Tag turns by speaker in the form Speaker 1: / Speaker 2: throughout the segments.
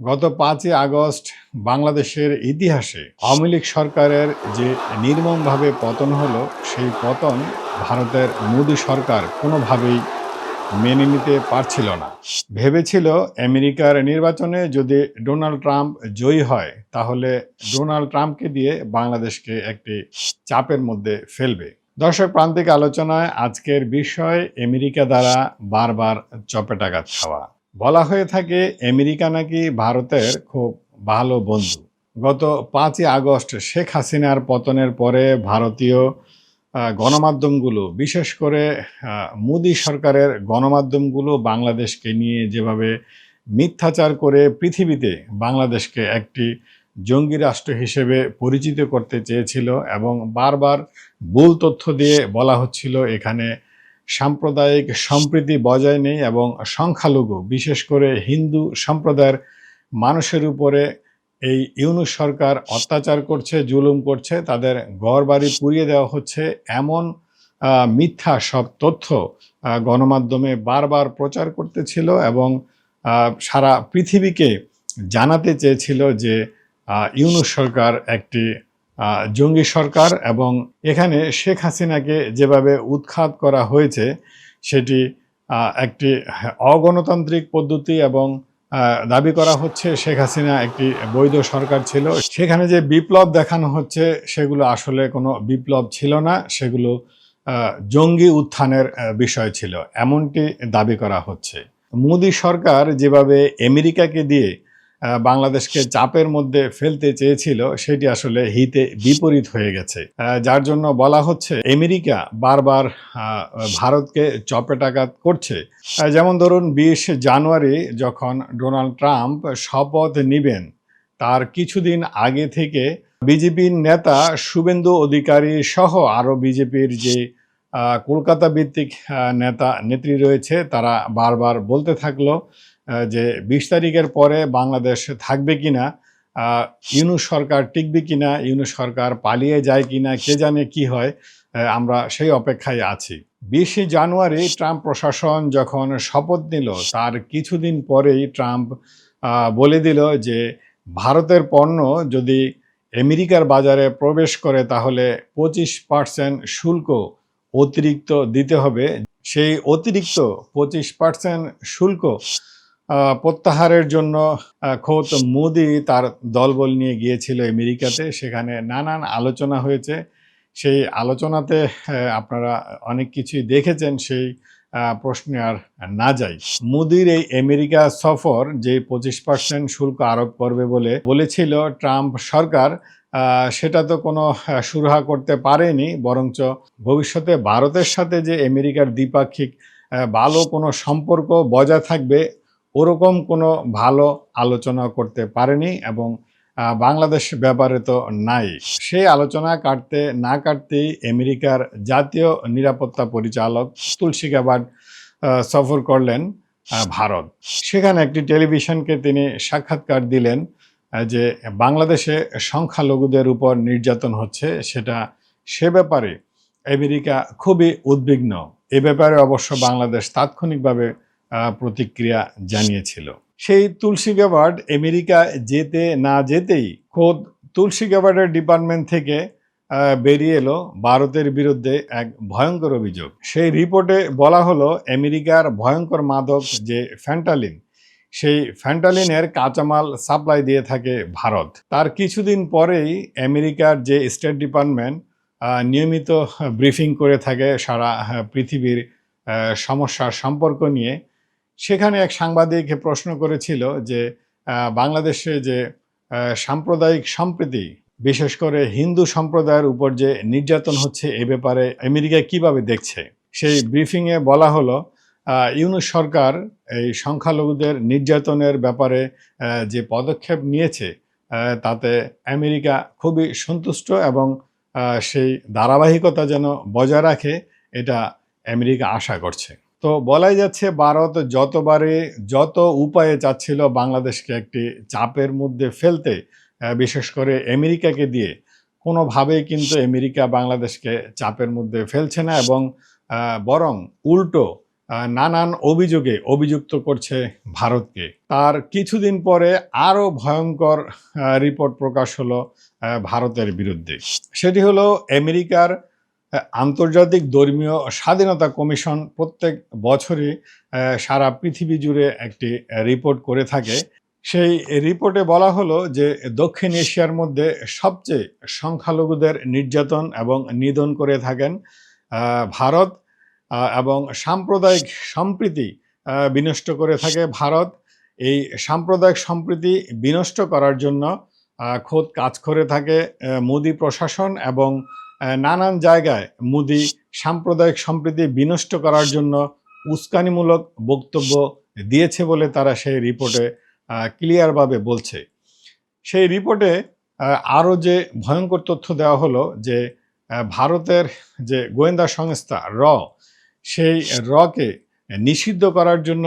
Speaker 1: গত পাঁচই আগস্ট বাংলাদেশের ইতিহাসে আওয়ামী লীগ সরকারের যে নির্মমভাবে পতন হলো, সেই পতন ভারতের মোদী সরকার কোনোভাবেই মেনে নিতে পারছিল না। ভেবেছিল আমেরিকার নির্বাচনে যদি ডোনাল্ড ট্রাম্প জয়ী হয়, তাহলে ডোনাল্ড ট্রাম্পকে দিয়ে বাংলাদেশকে একটি চাপের মধ্যে ফেলবে। দর্শক প্রান্তিক আলোচনায় আজকের বিষয়, আমেরিকা দ্বারা বারবার চপেটাঘাত খাওয়া। বলা হয়ে থাকে আমেরিকা নাকি ভারতের খুব ভালো বন্ধু। গত পাঁচই আগস্ট শেখ হাসিনার পতনের পরে ভারতীয় গণমাধ্যমগুলো, বিশেষ করে মোদী সরকারের গণমাধ্যমগুলো বাংলাদেশকে নিয়ে যেভাবে মিথ্যাচার করে পৃথিবীতে বাংলাদেশকে একটি জঙ্গি রাষ্ট্র হিসেবে পরিচিত করতে চেয়েছিল এবং বারবার ভুল তথ্য দিয়ে বলা হচ্ছিল এখানে সাম্প্রদায়িক সম্প্রীতি বজায় নেই এবং সংখ্যালঘু, বিশেষ করে হিন্দু সম্প্রদায়ের মানুষের উপরে এই ইউনুস সরকার অত্যাচার করছে, জুলুম করছে, তাদের ঘরবাড়ি পুড়িয়ে দেওয়া হচ্ছে এমন মিথ্যা সব তথ্য গণমাধ্যমে বারবার প্রচার করতেছিল এবং সারা পৃথিবীকে জানাতে চেয়েছিল যে ইউনুস সরকার একটি জঙ্গি সরকার এবং এখানে শেখ হাসিনাকে যেভাবে উৎখাত করা হয়েছে, সেটি একটি অগণতান্ত্রিক পদ্ধতি এবং দাবি করা হচ্ছে শেখ হাসিনা একটি বৈধ সরকার ছিল। সেখানে যে বিপ্লব দেখানো হচ্ছে, সেগুলো আসলে কোনো বিপ্লব ছিল না, সেগুলো জঙ্গি উত্থানের বিষয় ছিল। এমনটি দাবি করা হচ্ছে। মোদী সরকার যেভাবে আমেরিকাকে দিয়ে বাংলাদেশকে চাপের মধ্যে ফেলতে চেয়েছিল, সেটি আসলে হিতে বিপরীত হয়ে গেছে। যার জন্য বলা হচ্ছে, আমেরিকা বারবার ভারতকে চপেটাঘাত করছে। যেমন ধরুন, বিশ জানুয়ারি যখন ডোনাল্ড ট্রাম্প শপথ নিবেন, তার কিছুদিন আগে থেকে বিজেপির নেতা শুভেন্দু অধিকারী সহ আরও বিজেপির যে কলকাতা ভিত্তিক নেতা, নেত্রী রয়েছে, তারা বারবার বলতে থাকল যে বিশ তারিখের পরে বাংলাদেশ থাকবে কিনা আহ, ইউনুস সরকার টিকবে কিনা ইউনুস সরকার পালিয়ে যায় কিনা কে জানে কি হয় আমরা সেই অপেক্ষায় আছি। বিশে জানুয়ারি ট্রাম্প প্রশাসন যখন শপথ নিল তার কিছুদিন পরেই ট্রাম্প বলে দিল যে ভারতের পণ্য যদি আমেরিকার বাজারে প্রবেশ করে তাহলে পঁচিশ পার্সেন্ট শুল্ক অতিরিক্ত দিতে হবে। সেই অতিরিক্ত পঁচিশ পার্সেন্ট শুল্ক প্রত্যাহারের জন্য খোদ মোদি তার দলবল নিয়ে গিয়েছিল আমেরিকাতে। সেখানে নানান আলোচনা হয়েছে। সেই আলোচনাতে আপনারা অনেক কিছুই দেখেছেন। সেই প্রশ্নে আর না যাই। মোদির এই আমেরিকা সফর যে পঁচিশ পার্সেন্ট শুল্ক আরোপ করবে বলে বলেছিল ট্রাম্প সরকার সেটা তো কোনো সুরাহা করতে পারেনি। বরঞ্চ ভবিষ্যতে ভারতের সাথে যে আমেরিকার দ্বিপাক্ষিক ভালো কোনো সম্পর্ক বজায় থাকবে ওরকম কোনো ভালো আলোচনা করতে পারেনি এবং বাংলাদেশ ব্যাপারে তো নাই। সেই আলোচনা কাটতে না কাটতেই আমেরিকার জাতীয় নিরাপত্তা পরিচালক তুলসী গাবার্ড সফর করলেন ভারত। সেখানে একটি টেলিভিশনকে তিনি সাক্ষাৎকার দিলেন যে বাংলাদেশে সংখ্যালঘুদের উপর নির্যাতন হচ্ছে, সেটা সে ব্যাপারে আমেরিকা খুবই উদ্বিগ্ন। এ ব্যাপারে অবশ্য বাংলাদেশ তাৎক্ষণিকভাবে প্রতিক্রিয়া জানিয়েছিল। সেই তুলসী গাবার্ড আমেরিকা যেতে না যেতেই খোদ তুলসী গাবার্ডের ডিপার্টমেন্ট থেকে বেরিয়ে এলো ভারতের বিরুদ্ধে এক ভয়ঙ্কর অভিযোগ। সেই রিপোর্টে বলা হলো, আমেরিকার ভয়ঙ্কর মাদক যে ফ্যান্টালিন, সেই ফ্যান্টালিনের কাঁচামাল সাপ্লাই দিয়ে থাকে ভারত। তার কিছুদিন পরেই আমেরিকার যে স্টেট ডিপার্টমেন্ট নিয়মিত ব্রিফিং করে থাকে সারা পৃথিবীর সমস্যার সম্পর্ক নিয়ে। সেখানে এক সাংবাদিক প্রশ্ন করেছিল যে বাংলাদেশে যে সাম্প্রদায়িক সম্প্রীতি, বিশেষ করে হিন্দু সম্প্রদায়ের উপর যে নির্যাতন হচ্ছে এ ব্যাপারে আমেরিকা কীভাবে দেখছে? সেই ব্রিফিংয়ে বলা হলো ইউনুস সরকার এই সংখ্যালঘুদের নির্যাতনের ব্যাপারে যে পদক্ষেপ নিয়েছে তাতে আমেরিকা খুবই সন্তুষ্ট এবং সেই ধারাবাহিকতা যেন বজায় রাখে, এটা আমেরিকা আশা করছে। তো বলাই যাচ্ছে ভারত যতবারে যত উপায়ে চাচ্ছিল বাংলাদেশকে একটি চাপের মধ্যে ফেলতে বিশেষ করে আমেরিকাকে দিয়ে, কোনোভাবেই কিন্তু আমেরিকা বাংলাদেশকে চাপের মধ্যে ফেলছে না এবং বরং উল্টো নানান অভিযোগে অভিযুক্ত করছে ভারতকে। তার কিছুদিন পরে আরও ভয়ঙ্কর রিপোর্ট প্রকাশ হলো ভারতের বিরুদ্ধে। সেটি হলো আমেরিকার আন্তর্জাতিক ধর্মীয় স্বাধীনতা কমিশন প্রত্যেক বছরই সারা পৃথিবী জুড়ে একটি রিপোর্ট করে থাকে। সেই রিপোর্টে বলা হলো যে, দক্ষিণ এশিয়ার মধ্যে সবচেয়ে সংখ্যালঘুদের নির্যাতন এবং নিধন করে থাকেন ভারত এবং সাম্প্রদায়িক সম্প্রীতি বিনষ্ট করে থাকে ভারত। এই সাম্প্রদায়িক সম্প্রীতি বিনষ্ট করার জন্য খোদ কাজ করে থাকে মোদি প্রশাসন এবং নানান জায়গায় মোদি সাম্প্রদায়িক সম্প্রীতি বিনষ্ট করার জন্য উস্কানিমূলক বক্তব্য দিয়েছে বলে তারা সেই রিপোর্টে ক্লিয়ারভাবে বলছে। সেই রিপোর্টে আরও যে ভয়ঙ্কর তথ্য দেওয়া হলো যে ভারতের যে গোয়েন্দা সংস্থা র সেই রকে নিষিদ্ধ করার জন্য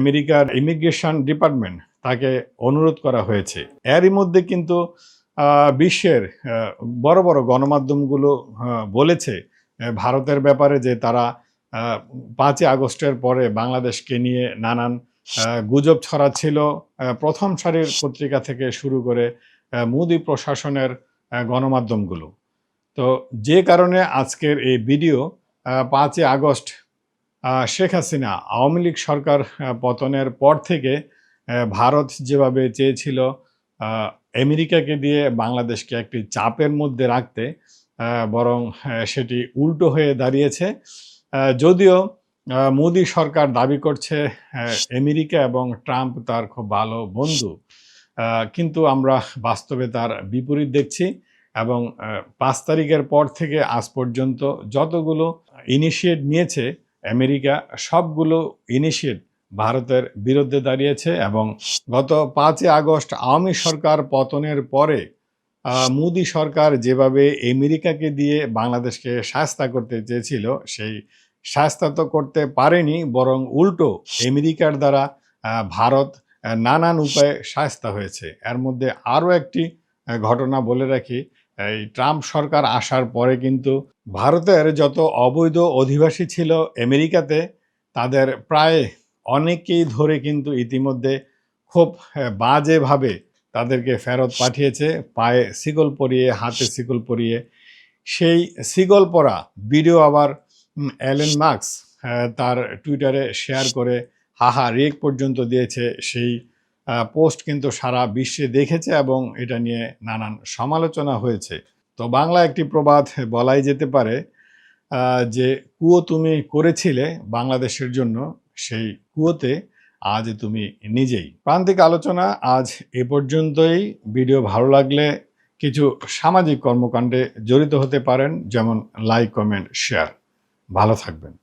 Speaker 1: আমেরিকার ইমিগ্রেশন ডিপার্টমেন্ট তাকে অনুরোধ করা হয়েছে। এরই মধ্যে কিন্তু বিশ্বের বড় বড় গণমাধ্যমগুলো বলেছে ভারতের ব্যাপারে যে তারা পাঁচই আগস্টের পরে বাংলাদেশকে নিয়ে নানান গুজব ছড়াচ্ছিল। প্রথম সারির পত্রিকা থেকে শুরু করে মোদি প্রশাসনের গণমাধ্যমগুলো। তো যে কারণে আজকের এই ভিডিও পাঁচই আগস্ট শেখ হাসিনা, আওয়ামী লীগ সরকার পতনের পর থেকে ভারত যেভাবে চেয়েছিল আমেরিকাকে দিয়ে বাংলাদেশকে একটি চাপের মধ্যে রাখতে বরং সেটি উল্টো হয়ে দাঁড়িয়েছে। যদিও মোদি সরকার দাবি করছে আমেরিকা এবং ট্রাম্প তার খুব ভালো বন্ধু। কিন্তু আমরা বাস্তবে তার বিপরীত দেখছি এবং পাঁচ তারিখের পর থেকে আজ পর্যন্ত যতগুলো ইনিশিয়েট নিয়েছে আমেরিকা, সবগুলো ইনিশিয়েট ভারতের বিরুদ্ধে দাঁড়িয়েছে এবং গত পাঁচই আগস্ট আওয়ামী সরকার পতনের পরে মোদি সরকার যেভাবে আমেরিকাকে দিয়ে বাংলাদেশকে সাহস্তা করতে চেয়েছিল, সেই সাহস্তা তো করতে পারেনি, বরং উল্টো আমেরিকার দ্বারা ভারত নানান উপায়ে সাহস্তা হয়েছে। এর মধ্যে আরও একটি ঘটনা বলে রাখি, এই ট্রাম্প সরকার আসার পরে কিন্তু ভারতের যত অবৈধ অধিবাসী ছিল আমেরিকাতে, তাদের প্রায় অনেকেই ধরে কিন্তু ইতিমধ্যে খুব বাজেভাবে তাদেরকে ফেরত পাঠিয়েছে পায়ে শিকল পরিয়ে হাতে শিকল পরিয়ে। সেই শিকল পরা ভিডিও আবার অ্যালেন মার্কস তার টুইটারে শেয়ার করে হাহা রেক পর্যন্ত দিয়েছে। সেই পোস্ট কিন্তু সারা বিশ্বে দেখেছে এবং এটা নিয়ে নানান সমালোচনা হয়েছে। তো বাংলা একটি প্রবাদ বলাই যেতে পারে যে কুয়ো তুমি করেছিলে বাংলাদেশের জন্য? সেই কুয়োতে আজ তুমি নিজেই। প্রান্তিক আলোচনা আজ এ পর্যন্তই। ভিডিও ভালো লাগলে কিছু সামাজিক কর্মকাণ্ডে জড়িত হতে পারেন, যেমন লাইক কমেন্ট শেয়ার ভালো থাকবেন।